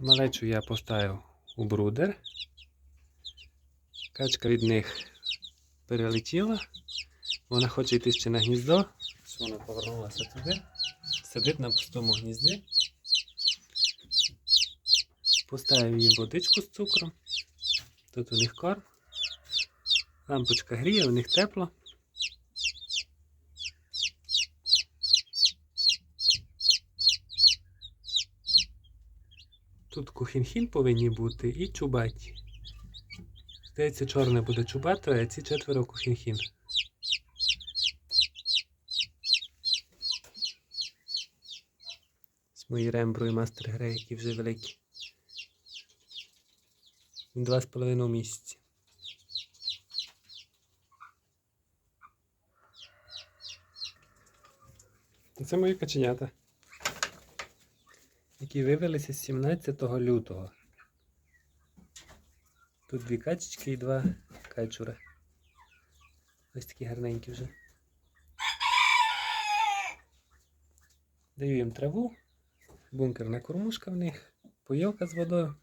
Малечу я поставив у брудер. Качка від них перелетіла. Вона хоче йти ще на гніздо. Вона повернулася туди. Сидить на пустому гнізді. Поставив їм водичку з цукром. Тут у них корм. Лампочка гріє, у них тепло. Тут кухінхін повинні бути і чубаті. Здається, чорне буде чубато, а ці четверо кухінхін. Ось мої рембро і мастер грей, які вже великі. Два з половиною місяці. Це мої каченята, які вивелися з 17 лютого. Тут дві качечки і два качури. Ось такі гарненькі вже. Даю їм траву, бункерна кормушка в них, поїлка з водою.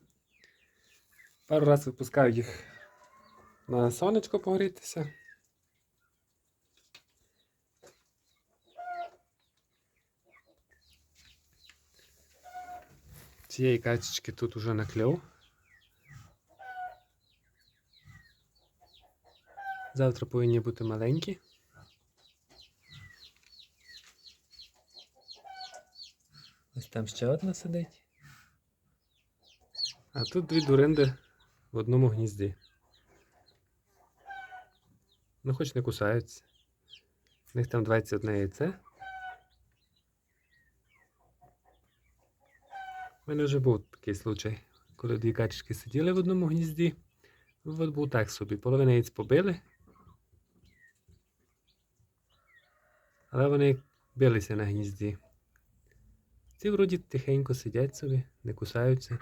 Пару разів випускаю їх на сонечко погрітися. Цієї качечки тут уже накльов. Завтра повинні бути маленькі. Ось там ще одна сидить. А тут дві дуринди в одному гнізді. Ну, хоч не кусаються. У них там 21 яйце. У мене вже був такий случай, коли дві качечки сиділи в одному гнізді. От був так собі. Половина яєць побили. Але вони билися на гнізді. Ці вроді тихенько сидять собі, не кусаються.